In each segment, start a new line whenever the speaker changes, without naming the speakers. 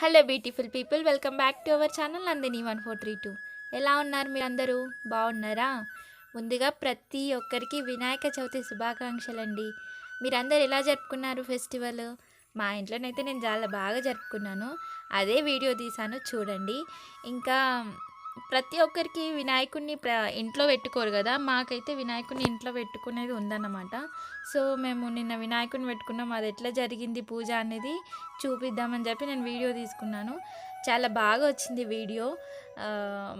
Hello beautiful people welcome back to our channel Nandini one four three two ఎలా ఉన్నారు మీరందరూ? బాగున్నారా? ముందుగా ప్రతి ఒక్కరికి వినాయక చవితి శుభాకాంక్షలు అండి మీరందరు ఎలా జరుపుకున్నారు ఫెస్టివల్ మా ఇంట్లోనైతే నేను చాలా బాగా జరుపుకున్నాను. అదే వీడియో తీసాను చూడండి. ఇంకా ప్రతి ఒక్కరికి వినాయకుడిని ప్ర ఇంట్లో పెట్టుకోరు కదా. మాకైతే వినాయకుడిని ఇంట్లో పెట్టుకునేది ఉందన్నమాట. సో మేము నిన్న వినాయకుడిని పెట్టుకున్నాం. అది ఎట్లా జరిగింది పూజ అనేది చూపిద్దామని చెప్పి నేను వీడియో తీసుకున్నాను. చాలా బాగా వచ్చింది వీడియో.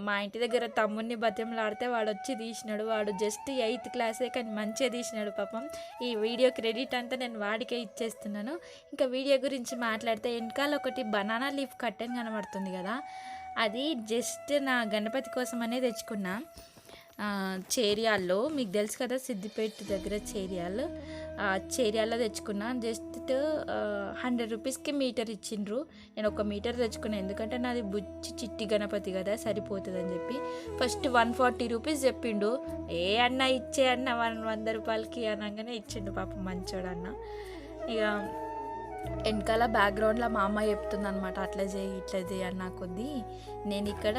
మా ఇంటి దగ్గర తమ్ముడిని బతిమలాడితే వాడు వచ్చి తీసినాడు. వాడు జస్ట్ ఎయిత్ క్లాసే కానీ మంచిగా తీసినాడు పాపం. ఈ వీడియో క్రెడిట్ అంతా నేను వాడికే ఇచ్చేస్తున్నాను. ఇంకా వీడియో గురించి మాట్లాడితే వెనకాల ఒకటి బనానా లీఫ్ కట్టెన్ కనబడుతుంది కదా. అది జస్ట్ నా గణపతి కోసం అనే తెచ్చుకున్నా చేరియాల్లో మీకు తెలుసు కదా సిద్దిపేట దగ్గర చేరియాలు. చేరియాల్లో తెచ్చుకున్నా. జస్ట్ హండ్రెడ్ రూపీస్కి మీటర్ ఇచ్చిండ్రు. నేను ఒక మీటర్ తెచ్చుకున్నాను ఎందుకంటే నాది బుచ్చి చిట్టి గణపతి కదా సరిపోతుందని చెప్పి. ఫస్ట్ వన్ ఫార్టీ రూపీస్ చెప్పిండు. ఏ అన్న ఇచ్చే అన్న వన్ వంద రూపాయలకి అనగానే ఇచ్చిండు పాపం మంచోడన్న. ఇక వెనకాల బ్యాక్గ్రౌండ్లో మా అమ్మ చెప్తుంది అనమాట అట్లా చేయి ఇట్లా చేయి అన్న కొద్దీ నేను ఇక్కడ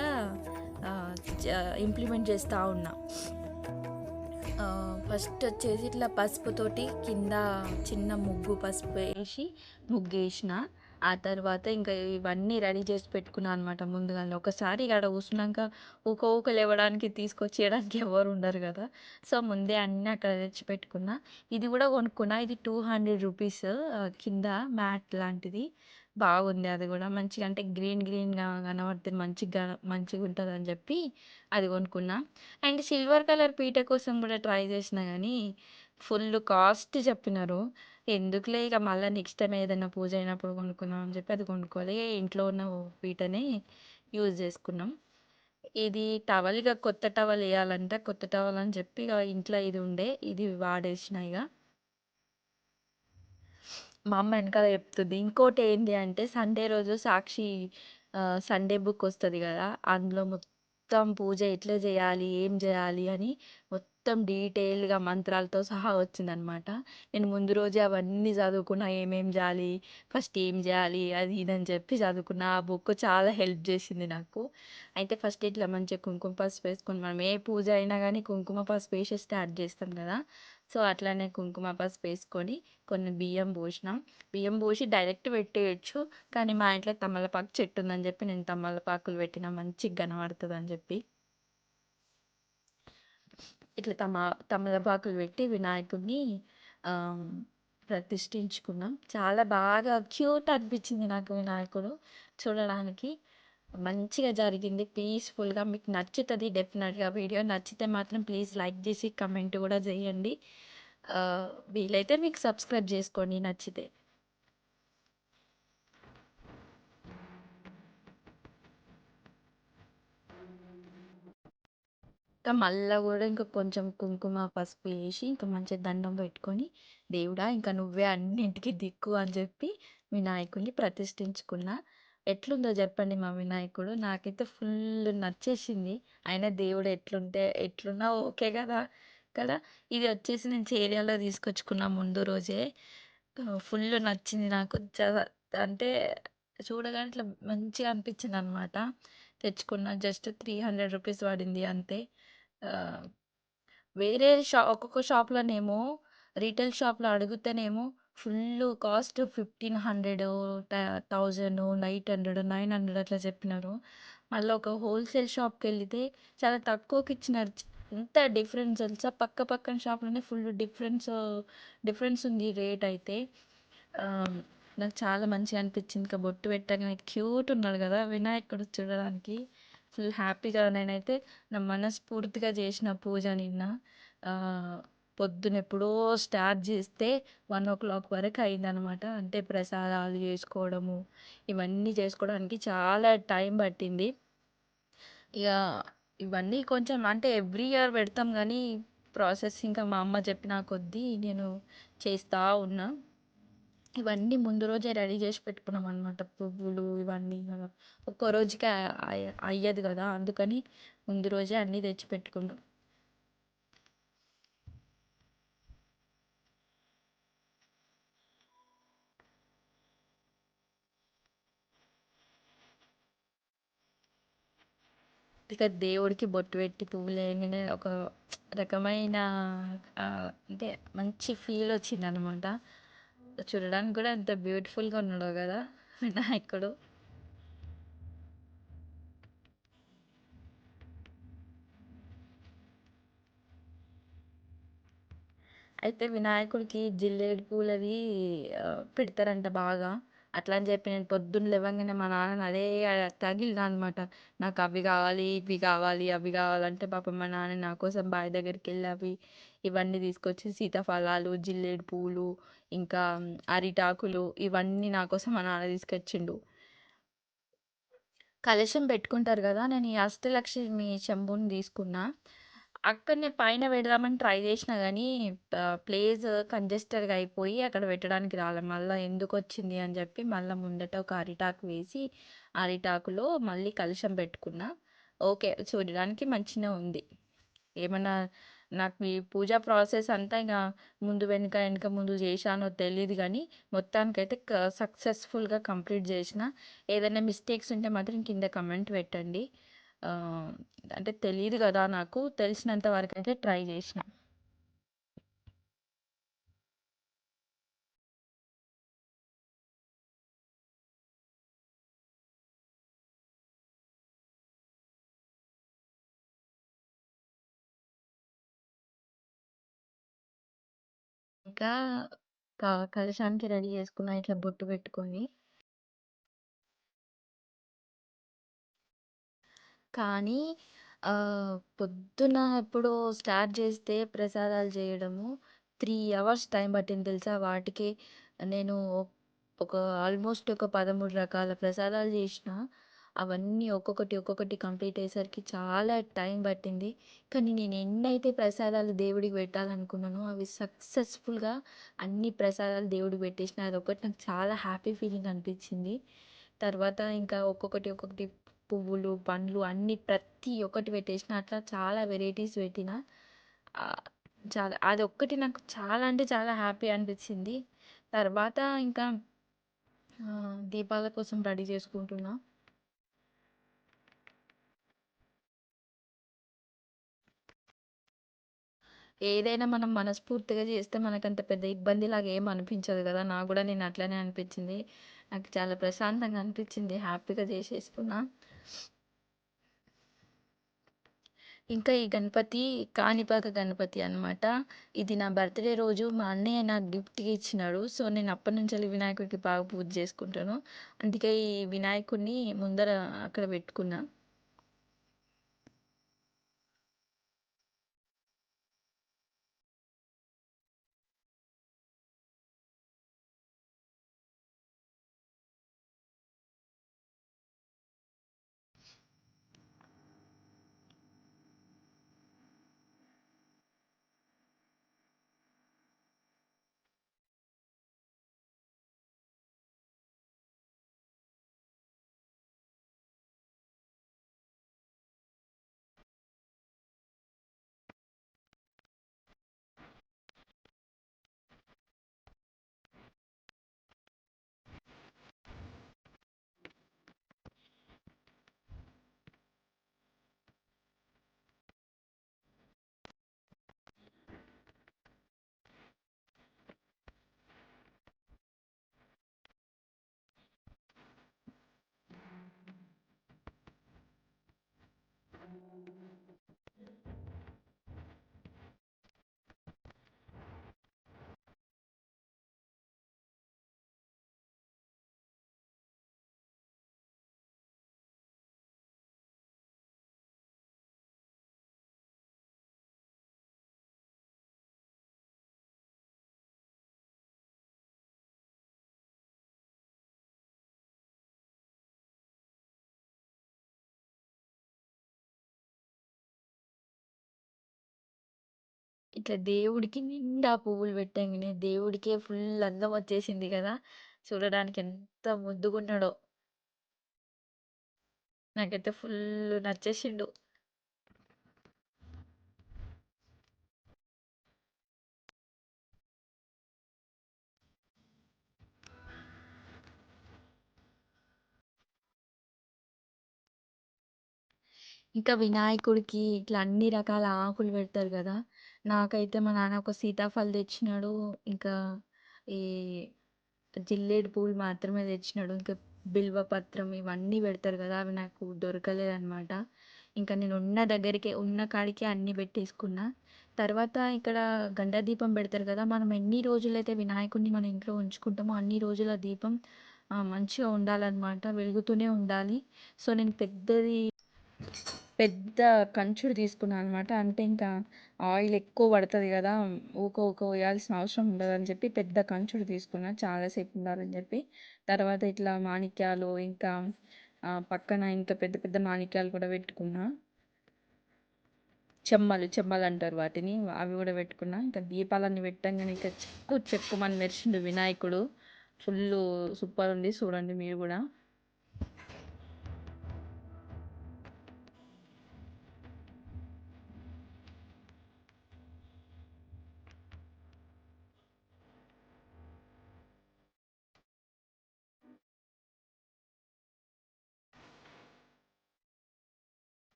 ఇంప్లిమెంట్ చేస్తూ ఉన్నా. ఫస్ట్ వచ్చేసి ఇట్లా పసుపుతోటి కింద చిన్న ముగ్గు పసుపు వేసి ముగ్గు వేసిన ఆ తర్వాత ఇంకా ఇవన్నీ రెడీ చేసి పెట్టుకున్నాను అనమాట ముందుగానే. ఒకసారి ఇక్కడ కూర్చున్నాక ఊక ఊక లేవడానికి తీసుకొచ్చేయడానికి ఎవరు ఉండరు కదా. సో ముందే అన్నీ అక్కడ తెచ్చి పెట్టుకున్నా. ఇది కూడా కొనుక్కున్నా. ఇది టూ హండ్రెడ్ రూపీస్ కింద మ్యాట్ లాంటిది. బాగుంది అది కూడా. మంచిగా అంటే గ్రీన్ గ్రీన్గా కనబడుతుంది. మంచిగా మంచిగా ఉంటుంది అని చెప్పి అది కొనుక్కున్నా. అండ్ సిల్వర్ కలర్ పీట కోసం కూడా ట్రై చేసిన కానీ ఫుల్ కాస్ట్ చెప్పినారు. ఎందుకులే ఇక మళ్ళీ నెక్స్ట్ టైం ఏదైనా పూజ అయినప్పుడు కొనుక్కుందాం అని చెప్పి అది కొనుక్కోవాలి. ఇంట్లో ఉన్న వీటని యూజ్ చేసుకున్నాం. ఇది టవల్ ఇక కొత్త టవల్ వేయాలంటే కొత్త టవల్ అని చెప్పి ఇక ఇంట్లో ఇది ఉండే ఇది వాడేసిన ఇక. మా అమ్మ వెనకాల చెప్తుంది ఇంకోటి ఏంటి అంటే సండే రోజు సాక్షి సండే బుక్ వస్తుంది కదా అందులో మొత్తం పూజ ఎట్లా చేయాలి ఏం చేయాలి అని మొత్తం డీటెయిల్గా మంత్రాలతో సహా వచ్చిందనమాట. నేను ముందు రోజే అవన్నీ చదువుకున్నా ఏమేం చేయాలి ఫస్ట్ ఏం చేయాలి అది ఇది అని చెప్పి చదువుకున్నా. ఆ బుక్ చాలా హెల్ప్ చేసింది నాకు. అయితే ఫస్ట్ ఇట్లా మంచిగా కుంకుమ పసుపు వేసుకొని మనం ఏ పూజ అయినా కానీ కుంకుమ పసుపు వేసి స్టార్ట్ చేస్తాం కదా. సో అట్లానే కుంకుమ పసుపు వేసుకొని కొన్ని బియ్యం పోసినాం. బియ్యం పోసి డైరెక్ట్ పెట్టేయచ్చు. కానీ మా ఇంట్లో తమలపాకు చెట్టు ఉందని చెప్పి నేను తమలపాకులు పెట్టిన మంచిగా కనబడుతుంది అని చెప్పి. ఇట్లా తమ తమలపాకులు పెట్టి వినాయకుడిని ప్రతిష్ఠించుకున్నాం. చాలా బాగా క్యూట్ అనిపించింది నాకు వినాయకుడు చూడడానికి. మంచిగా జరిగింది. పీస్ఫుల్గా మీకు నచ్చుతుంది డెఫినెట్గా వీడియో. నచ్చితే మాత్రం ప్లీజ్ లైక్ చేసి కమెంట్ కూడా చేయండి. వీలైతే మీకు సబ్స్క్రైబ్ చేసుకోండి నచ్చితే. ఇంకా మళ్ళా కూడా ఇంకా కొంచెం కుంకుమ పసుపు వేసి ఇంకా మంచిగా దండం పెట్టుకొని దేవుడా ఇంకా నువ్వే అన్నింటికి దిక్కు అని చెప్పి వినాయకుడిని ప్రతిష్ఠించుకున్నా. ఎట్లుందో చెప్పండి మా వినాయకుడు. నాకైతే ఫుల్ నచ్చేసింది. ఆయన దేవుడు ఎట్లుంటే ఎట్లున్నా ఓకే కదా కదా. ఇది వచ్చేసి నేను చేరియాలో తీసుకొచ్చుకున్న ముందు రోజే. ఫుల్ నచ్చింది నాకు. చ- అంటే చూడగానే ఇట్లా మంచిగా అనిపించింది అనమాట తెచ్చుకున్న జస్ట్ త్రీ హండ్రెడ్ రూపీస్ పడింది అంతే. వేరే షా ఒక్కొక్క షాప్లోనేమో రీటైల్ షాప్లో అడిగితేనేమో full cost fifteen hundred thousand eight hundred nine hundred అట్లా చెప్పినారు. మళ్ళీ ఒక హోల్సేల్ షాప్కి వెళితే చాలా తక్కువకి ఇచ్చినారు. ఎంత డిఫరెన్స్ తెలుసా? పక్క పక్కన షాప్లోనే ఫుల్ డిఫరెన్స్ డిఫరెన్స్ ఉంది రేట్ అయితే. నాకు చాలా మంచిగా అనిపించింది. ఇంకా బొట్టు పెట్టగానే క్యూట్ ఉన్నాడు కదా వినాయకుడు చూడడానికి. ఫుల్ హ్యాపీగా నేనైతే నా మనస్ఫూర్తిగా చేసిన పూజ నిన్న. పొద్దున ఎప్పుడో స్టార్ట్ చేస్తే వన్ ఓ క్లాక్ వరకు అయిందనమాట. అంటే ప్రసాదాలు చేసుకోవడము ఇవన్నీ చేసుకోవడానికి చాలా టైం పట్టింది. ఇక ఇవన్నీ కొంచెం అంటే ఎవ్రీ ఇయర్ పెడతాం కానీ ప్రాసెస్ ఇంకా మా అమ్మ చెప్పిన కొద్దీ నేను చేస్తూ ఉన్నా. ఇవన్నీ ముందు రోజే రెడీ చేసి పెట్టుకున్నాం అనమాట పువ్వులు ఇవన్నీ ఒక్క రోజుకి అయ్యదు కదా. అందుకని ముందు రోజే అన్నీ తెచ్చి పెట్టుకున్నాం. ఇక దేవుడికి బొట్టు పెట్టి పువ్వులేయంగానే ఒక రకమైన అంటే మంచి ఫీల్ వచ్చిందనమాట. చూడడానికి కూడా ఎంత బ్యూటిఫుల్‌గా ఉన్నాడో కదా వినాయకుడు. అయితే వినాయకుడికి జిల్లేడు పూలది పెడతారంట బాగా. అట్లా అని చెప్పి నేను పొద్దున్న లేవగానే మా నాన్నని అదే తగిలినా అనమాట. నాకు అవి కావాలి ఇవి కావాలి అవి కావాలంటే పాపం మా నాన్న నా కోసం బావి దగ్గరికెళ్ళి అవి ఇవన్నీ తీసుకొచ్చి సీతాఫలాలు, జిల్లేడు పూలు, ఇంకా అరిటాకులు ఇవన్నీ నా కోసం మా నాన్న తీసుకొచ్చిండు. కలశం పెట్టుకుంటారు కదా నేను ఈ అష్టలక్ష్మి చెంబుని తీసుకున్నా. అక్కడనే పైన పెడదామని ట్రై చేసినా గానీ ప్లేస్ కంజెస్టెడ్‌గా అయిపోయి అక్కడ పెట్టడానికి రాలే. మళ్ళా ఎందుకొచ్చింది అని చెప్పి మళ్ళా ముందట ఒక అరిటాకు వేసి, అరిటాకులో మళ్ళీ కలశం పెట్టుకున్నా. ఓకే. చూడడానికి మంచిగా ఉంది. ఏమన్నా నాకు ఈ పూజా ప్రాసెస్ అంతా ఇంగ ముందు వెనక, వెనక ముందు చేశానో తెలీదు గానీ, మొత్తానికైతే క సక్సెస్‌ఫుల్‌గా కంప్లీట్ చేసినా. ఏదైనా మిస్టేక్స్ ఉంటే మాత్రం కింద కమెంట్ పెట్టండి. అంటే తెలియదు కదా నాకు. తెలిసినంత వరకు అయితే ట్రై చేసినా. ఇంకా క కలశానికి రెడీ చేసుకున్నా ఇట్లా బొట్టు పెట్టుకొని. కానీ ఆహ్, పొద్దున ఎప్పుడో స్టార్ట్ చేస్తే ప్రసాదాలు చేయడము 3 అవర్స్ టైం పట్టింది తెలుసా? వాటికే నేను ఒక ఆల్మోస్ట్ ఒక 13 రకాల ప్రసాదాలు చేసిన అవన్నీ ఒక్కొక్కటి, ఒక్కొక్కటి కంప్లీట్ అయ్యేసరికి చాలా టైం పట్టింది. కానీ నేను ఎన్నైతే ప్రసాదాలు దేవుడికి పెట్టాలనుకున్నానో అవి సక్సెస్‌ఫుల్‌గా అన్ని ప్రసాదాలు దేవుడికి పెట్టేసినా. అదొకటి నాకు చాలా హ్యాపీ ఫీలింగ్ అనిపించింది. తర్వాత ఇంకా ఒక్కొక్కటి, ఒక్కొక్కటి పువ్వులు, పండ్లు అన్నీ ప్రతి ఒక్కటి పెట్టేసిన అట్లా చాలా వెరైటీస్ పెట్టిన చాలా అది ఒక్కటి నాకు చాలా అంటే చాలా హ్యాపీ అనిపించింది. తర్వాత ఇంకా దీపాల కోసం రెడీ చేసుకుంటున్నా. ఏదైనా మనం మనస్ఫూర్తిగా చేస్తే మనకంత పెద్ద ఇబ్బంది లాగా ఏం అనిపించదు కదా నాకు కూడా నేను అట్లనే అనిపించింది. నాకు చాలా ప్రశాంతంగా అనిపించింది. హ్యాపీగా చేసేసుకున్నా. ఇంకా ఈ గణపతి కాణిపాక గణపతి అనమాట. ఇది నా బర్త్‌డే రోజు మా అన్నయ్య నాకు గిఫ్ట్‌గా ఇచ్చినాడు. సో, నేను అప్పటి నుంచి వినాయకుడికి బాగా పూజ చేసుకుంటాను. అందుకే ఈ వినాయకుడిని ముందర అక్కడ పెట్టుకున్నా. ఇట్లా దేవుడికి నిండా పువ్వులు పెట్టంగానే దేవుడికే ఫుల్ అందం వచ్చేసింది కదా చూడడానికి ఎంత ముద్దుగున్నాడో. నాకైతే ఫుల్ నచ్చేసిండు. ఇంకా వినాయకుడికి ఇట్లా అన్ని రకాల ఆకులు పెడతారు కదా! నాకైతే మా నాన్న ఒక సీతాఫలం తెచ్చినాడు. ఇంకా ఈ జిల్లేడు పూలు మాత్రమే తెచ్చినాడు. ఇంకా బిల్వ పత్రం ఇవన్నీ పెడతారు కదా! అవి నాకు దొరకలేదనమాట. ఇంకా నేను ఉన్న దగ్గరికే ఉన్న కాడికే అన్నీ పెట్టేసుకున్నా. తర్వాత ఇక్కడ గండ దీపం పెడతారు కదా! మనం ఎన్ని రోజులైతే వినాయకుడిని మన ఇంట్లో ఉంచుకుంటామో అన్ని రోజుల దీపం మంచిగా ఉండాలన్నమాట వెలుగుతూనే ఉండాలి. సో, నేను పెద్దది పెద్ద కంచుడు తీసుకున్నాను అనమాట. అంటే ఇంకా ఆయిల్ ఎక్కువ పడుతుంది కదా! ఊక ఊక వేయాల్సిన అవసరం ఉండదని చెప్పి పెద్ద కంచుడు తీసుకున్నా. చాలాసేపు ఉండాలని చెప్పి. తర్వాత ఇట్లా మాణిక్యాలు ఇంకా పక్కన ఇంకా పెద్ద పెద్ద మాణిక్యాలు కూడా పెట్టుకున్నా. చెమ్మలు చెమ్మలు అంటారు వాటిని. అవి కూడా పెట్టుకున్నా. ఇంకా దీపాలన్నీ పెట్టంగానే ఇంకా చెక్కు చెక్కు మన మెరిసిండు వినాయకుడు. ఫుల్ సూపర్ ఉంది. చూడండి మీరు కూడా.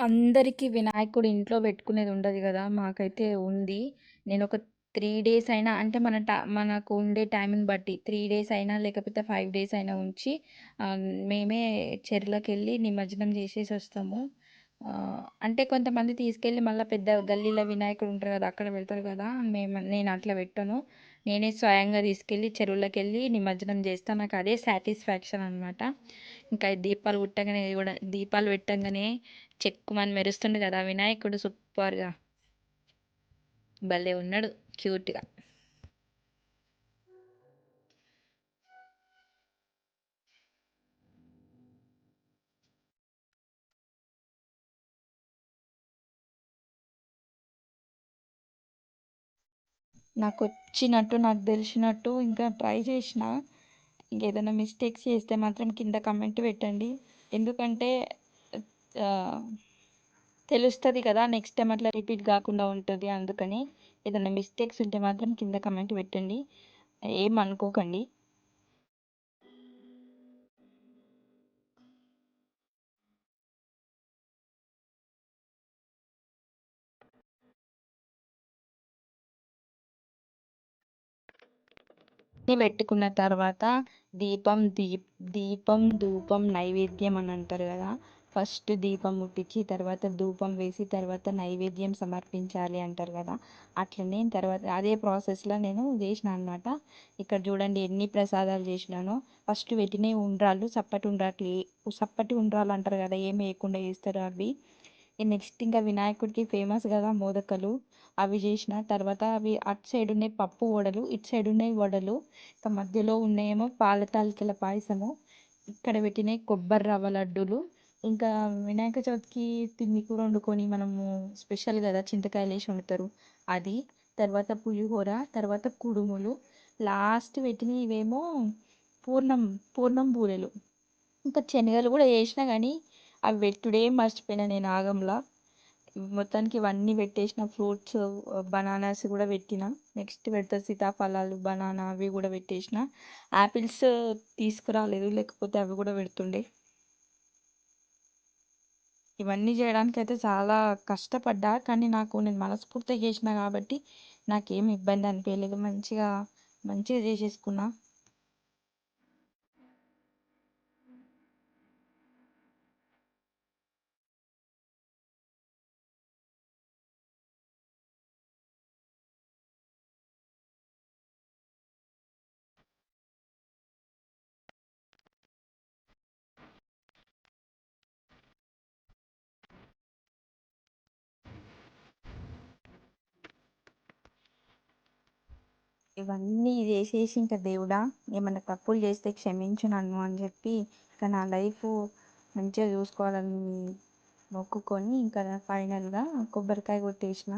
అందరికీ వినాయకుడు ఇంట్లో పెట్టుకునేది ఉండదు కదా! మాకైతే ఉంది. నేను ఒక త్రీ డేస్ అయినా అంటే మన ట మనకు ఉండే టైంని బట్టి త్రీ డేస్ అయినా లేకపోతే ఫైవ్ డేస్ అయినా ఉంచి మేమే చెర్లకు వెళ్ళి నిమజ్జనం చేసేసి వస్తాము. అంటే కొంతమంది తీసుకెళ్ళి మళ్ళీ పెద్ద గల్లీలో వినాయకుడు ఉంటారు కదా! అక్కడ పెడతారు కదా! మేము నేను అట్లా పెట్టను. నేనే స్వయంగా తీసుకెళ్ళి చెరువులోకెళ్ళి నిమజ్జనం చేస్తాను నాకు అదే సాటిస్ఫాక్షన్ అనమాట. ఇంకా దీపాలు పుట్టగానే కూడా దీపాలు పెట్టంగానే చెక్కుమని మెరుస్తుండు కదా వినాయకుడు సూపర్‌గా. భలే ఉన్నాడు క్యూట్‌గా. నాకొచ్చినట్టు నాకు తెలిసినట్టు ఇంకా ట్రై చేసిన. ఇంకేదైనా మిస్టేక్స్ చేస్తే మాత్రం కింద కమెంట్ పెట్టండి. ఎందుకంటే తెలుస్తుంది కదా! నెక్స్ట్ టైం అట్లా రిపీట్ కాకుండా ఉంటుంది అందుకని. ఏదైనా మిస్టేక్స్ ఉంటే మాత్రం కింద కమెంట్ పెట్టండి. ఏమనుకోకండి. అన్నీ పెట్టుకున్న తర్వాత దీపం దీప్ దీపం, ధూపం, నైవేద్యం అని అంటారు కదా! ఫస్ట్ దీపం ముట్టించి తర్వాత ధూపం వేసి తర్వాత నైవేద్యం సమర్పించాలి అంటారు కదా! అట్లనే తర్వాత అదే ప్రాసెస్‌లో నేను చేసినా అనమాట. ఇక్కడ చూడండి ఎన్ని ప్రసాదాలు చేసినానో. ఫస్ట్ పెట్టిన ఉండ్రాళ్ళు చప్పటి ఉండ్రాట్లు సప్పటి ఉండ్రాళ్ళు అంటారు కదా! ఏమి వేయకుండా చేస్తారు అవి. నెక్స్ట్ ఇంకా వినాయకుడికి ఫేమస్ కదా మోదకలు. అవి చేసిన తర్వాత అవి అటు సైడ్ ఉన్నాయి పప్పు వడలు ఇటు సైడ్ ఉన్నాయి వడలు. ఇంకా మధ్యలో ఉన్నాయేమో పాల తాలికల పాయసము. ఇక్కడ పెట్టినాయి కొబ్బరి రవ్వ లడ్డూలు. ఇంకా వినాయక చవితికి తిండి కూర వండుకొని మనము స్పెషల్ కదా చింతకాయలు వేసి వండుతారు. అది. తర్వాత పులిహోర తర్వాత కుడుములు. లాస్ట్ పెట్టినవి ఇవేమో పూర్ణం పూర్ణం బూరెలు ఇంకా శనగలు కూడా చేసినా కానీ అవి పెట్టుడే మర్చిపోయినా నేను ఆగంలా. మొత్తానికి ఇవన్నీ పెట్టేసిన ఫ్రూట్స్ బనానాస్ కూడా పెట్టిన. నెక్స్ట్ పెడతా సీతాఫలాలు బనానా అవి కూడా పెట్టేసిన. యాపిల్స్ తీసుకురాలేదు లేకపోతే అవి కూడా పెడుతుండే. ఇవన్నీ చేయడానికి అయితే చాలా కష్టపడ్డా కానీ నాకు నేను మనస్ఫూర్తిగా చేసిన కాబట్టి నాకేం ఇబ్బంది అనిపించలేదు మంచిగా మంచిగా చేసేసుకున్నా. ఇవన్నీ చేసేసి ఇంకా దేవుడా. ఏమైనా తప్పులు చేస్తే క్షమించు నన్ను అని చెప్పి ఇంకా నా లైఫ్ మంచిగా చూసుకోవాలని మొక్కుకొని ఇంకా ఫైనల్గా కొబ్బరికాయ కొట్టేసిన.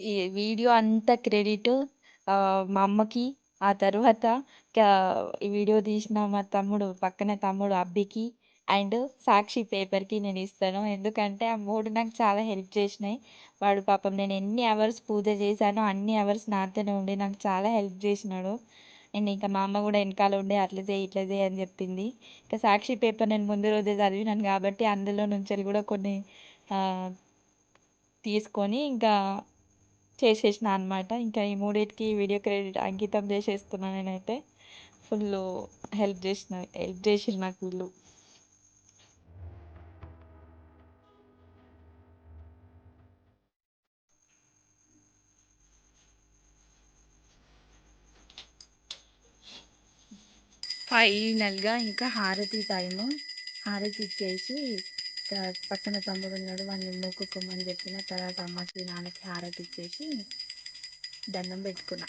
ఈ వీడియో అంతా క్రెడిట్ మా అమ్మకి ఆ తర్వాత ఈ వీడియో తీసిన మా తమ్ముడు పక్కన తమ్ముడు అబ్బికి అండ్ సాక్షి పేపర్కి నేను ఇస్తాను. ఎందుకంటే ఆ మూడు నాకు చాలా హెల్ప్ చేసినాయి. వాడు పాపం నేను ఎన్ని అవర్స్ పూజ చేశానో అన్ని అవర్స్ నాతోనే ఉండి నాకు చాలా హెల్ప్ చేసినాడు. అండ్ ఇంకా మా అమ్మ కూడా వెనకాల ఉండి అట్లా చేయి ఇట్లా చేయి అని చెప్పింది. ఇంకా సాక్షి పేపర్ నేను ముందు రోజే చదివినాను కాబట్టి అందులో నుంచి కూడా కొన్ని తీసుకొని ఇంకా చేసేసిన అనమాట ఇంకా ఈ మూడింటికి వీడియో క్రెడిట్ అంకితం చేసేస్తున్నాను నేనైతే. ఫుల్ హెల్ప్ చేసిన హెల్ప్ చేసిర్రు నాకు వీళ్ళు. ఫైనల్గా ఇంకా హారతి టైము. హారతి ఇచ్చేసి పక్కన తమ్ముడు ఉన్నాడు వాడిని మొక్కుకోమని చెప్పిన తర్వాత అమ్మకి నాన్నకి హారతి ఇచ్చేసి దండం పెట్టుకున్నా.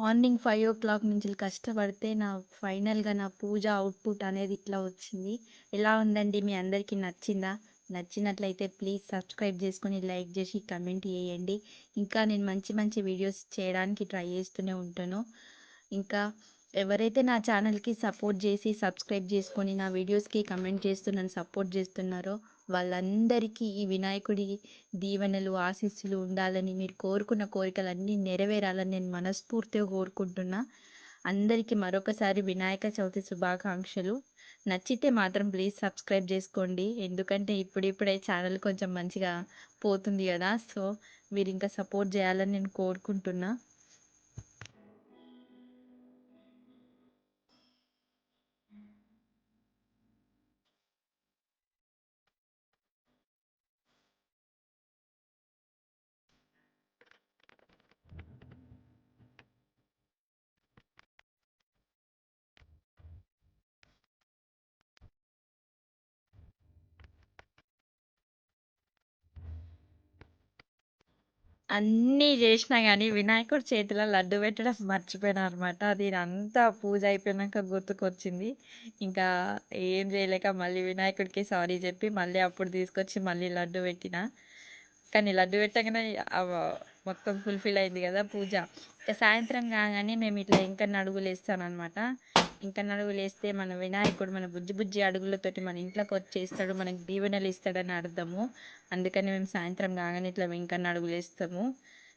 మార్నింగ్ ఫైవ్ ఓ క్లాక్ నుంచి కష్టపడితే నా ఫైనల్గా నా పూజ అవుట్పుట్ అనేది ఇట్లా వచ్చింది. ఎలా ఉందండి? మీ అందరికీ నచ్చిందా? నచ్చినట్లయితే ప్లీజ్ సబ్స్క్రైబ్ చేసుకొని లైక్ చేసి కమెంట్ చేయండి. ఇంకా నేను మంచి మంచి వీడియోస్ చేయడానికి ట్రై చేస్తూనే ఉంటాను. ఇంకా ఎవరైతే నా ఛానల్కి సపోర్ట్ చేసి సబ్స్క్రైబ్ చేసుకొని నా వీడియోస్కి కమెంట్ చేస్తూ నన్ను సపోర్ట్ చేస్తున్నారో వాళ్ళందరికీ ఈ వినాయకుడి దీవెనలు ఆశీస్సులు ఉండాలని మీరు కోరుకున్న కోరికలన్నీ నెరవేరాలని నేను మనస్ఫూర్తిగా కోరుకుంటున్నా. అందరికీ మరొకసారి వినాయక చవితి శుభాకాంక్షలు. నచ్చితే మాత్రం ప్లీజ్ సబ్స్క్రైబ్ చేసుకోండి. ఎందుకంటే ఇప్పుడిప్పుడే ఛానల్ కొంచెం మంచిగా పోతుంది కదా. సో మీరు ఇంకా సపోర్ట్ చేయాలని నేను కోరుకుంటున్నా. అన్నీ చేసినా కానీ వినాయకుడి చేతిలో లడ్డు పెట్టడం మర్చిపోయినా అనమాట అది అంతా పూజ అయిపోయినాక గుర్తుకొచ్చింది. ఇంకా ఏం చేయలేక మళ్ళీ వినాయకుడికి సారీ చెప్పి మళ్ళీ అప్పుడు తీసుకొచ్చి మళ్ళీ లడ్డు పెట్టిన. కానీ లడ్డు పెట్టగానే మొత్తం ఫుల్ఫిల్ అయింది కదా పూజ. ఇక సాయంత్రం కాగానే మేము ఇట్లా ఇంకా నడుగులు వేస్తానమాట ఇంకా నడువు లేస్తే మన వినాయకుడు మన బుజ్జి బుజ్జి అడుగులతోటి మన ఇంట్లోకి వచ్చేస్తాడు మనకి దీవెనలు ఇస్తాడని అర్థము. అందుకని మేము సాయంత్రం కాగానే ఇట్లా వెంకన్న నడుగు లేస్తాము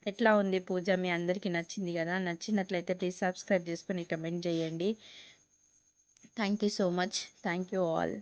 ఎట్లా ఉంది పూజ? మీ అందరికీ నచ్చింది కదా? నచ్చినట్లయితే ప్లీజ్ సబ్స్క్రైబ్ చేసుకొని కమెంట్ చేయండి. Thank you so much thank you all